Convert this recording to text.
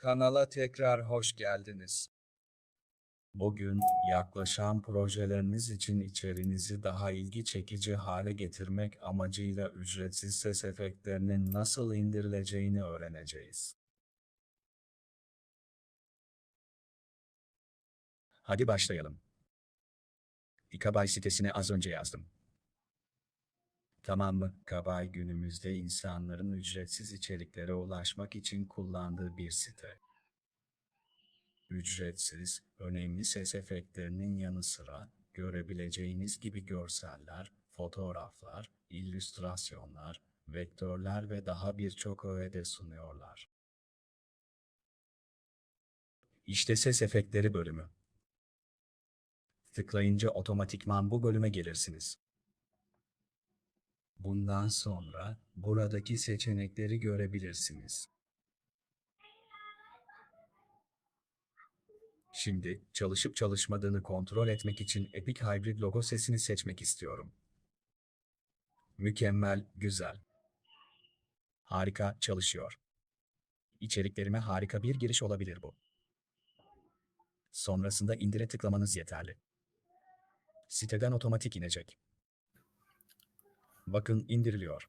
Kanala tekrar hoş geldiniz. Bugün yaklaşan projeleriniz için içeriğinizi daha ilgi çekici hale getirmek amacıyla ücretsiz ses efektlerinin nasıl indirileceğini öğreneceğiz. Hadi başlayalım. Ikabay sitesine az önce yazdım. Tamam mı? Kabay günümüzde insanların ücretsiz içeriklere ulaşmak için kullandığı bir site. Ücretsiz, önemli ses efektlerinin yanı sıra görebileceğiniz gibi görseller, fotoğraflar, illüstrasyonlar, vektörler ve daha birçok öğe de sunuyorlar. İşte ses efektleri bölümü. Tıklayınca otomatikman bu bölüme gelirsiniz. Bundan sonra buradaki seçenekleri görebilirsiniz. Şimdi çalışıp çalışmadığını kontrol etmek için Epic Hybrid logo sesini seçmek istiyorum. Mükemmel, güzel. Harika, çalışıyor. İçeriklerime harika bir giriş olabilir bu. Sonrasında indire tıklamanız yeterli. Siteden otomatik inecek. Bakın indiriliyor.